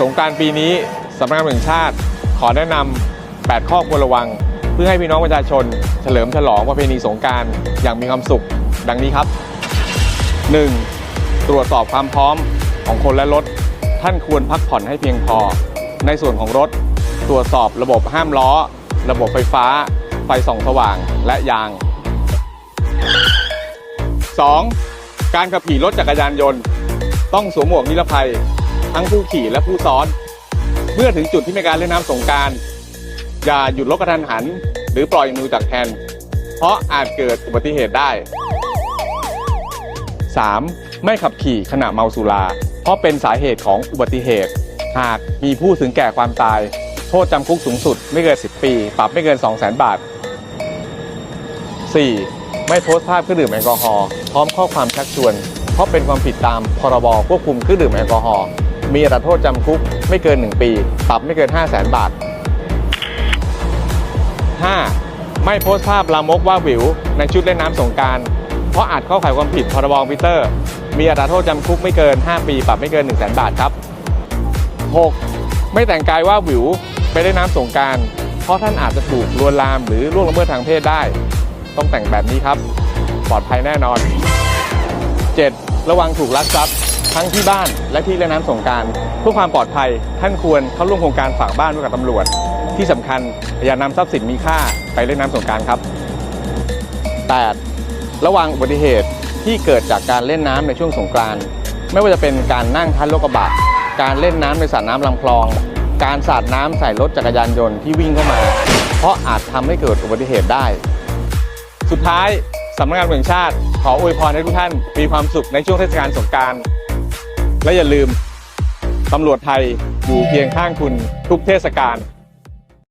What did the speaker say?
สงการปีนี้สำนักงานแห่งชาติ ขอแนะนำ 8 ข้อควรระวัง เพื่อให้พี่น้องประชาชน เฉลิมฉลองประเพณีสงการอย่างมีความสุข ดังนี้ครับ 1. ตรวจสอบความพร้อมของคนและรถ ท่านควรพักผ่อนให้เพียงพอ ในส่วนของรถ ตรวจสอบระบบห้ามล้อ ระบบไฟฟ้า ไฟส่องสว่างและยาง 2. การขับขี่รถจักรยานยนต์ ต้องสวมหมวกนิรภัย ทั้งผู้ขี่และผู้ซ้อน เมื่อถึงจุดที่มีการเล่นน้ำสงการอย่าหยุดรถกระทันหัน หรือปล่อยมือจากแฮนด์เพราะอาจเกิดอุบัติเหตุได้ 3. ไม่ขับขี่ขณะเมาสุรา เพราะเป็นสาเหตุของอุบัติเหตุ หากมีผู้ถึงแก่ความตาย โทษจำคุกสูงสุดไม่เกิน 10 ปี ปรับไม่เกิน 200,000 บาท 4. ไม่โพสต์ภาพเครื่องดื่มแอลกอฮอล์พร้อมข้อความชักชวน เพราะเป็นความผิดตามพรบควบคุมเครื่องดื่มแอลกอฮอล์ มีอัตราโทษจำคุกไม่เกิน 1 ปี ปรับไม่เกิน 5 0 0 0 0 0บาท 5. ไม่โพสต์ภาพลามกว่าวิว ในชุดเล่นน้ำสงการ เพราะอาจเข้าข่ายความผิดพรบคอมพิวเตอร์ มีอัตราโทษจำคุกไม่เกิน 5 ปี ปรับไม่เกิน 1 0 0 0 0 0บาทครับ 6. ไม่แต่งกายว่าวิวไปเล่นน้ำสงการ เพราะท่านอาจจะถูกลวนลามหรือล่วงละเมิดทางเพศได้ ต้องแต่งแบบนี้ครับ ปลอดภัยแน่นอน 7. ระวังถูกลักทรัพย์ ทั้งที่บ้านและที่เล่นน้ำสงการเพื่อความปลอดภัยท่านควรเข้าร่วมโครงการฝากบ้านร่วมกับตำรวจ ที่สำคัญอย่านำทรัพย์สินมีค่าไปเล่นน้ำสงการครับ 8. ระวังอุบัติเหตุที่เกิดจากการเล่นน้ำในช่วงสงกรานต์ไม่ว่าจะเป็นการนั่งท้ายรถกระบะการเล่นน้ำในสระน้ำลำคลอง การสาดน้ำใส่รถจักรยานยนต์ที่วิ่งเข้ามา เพราะอาจทำให้เกิดอุบัติเหตุได้ สุดท้ายสำนักงานวจแห่งชาติ ขออวยพรให้ทุกท่านมีความสุขในช่วงเทศกาลสงกราร และอย่าลืมตำรวจไทยอยู่เคียงข้างคุณทุกเทศกาล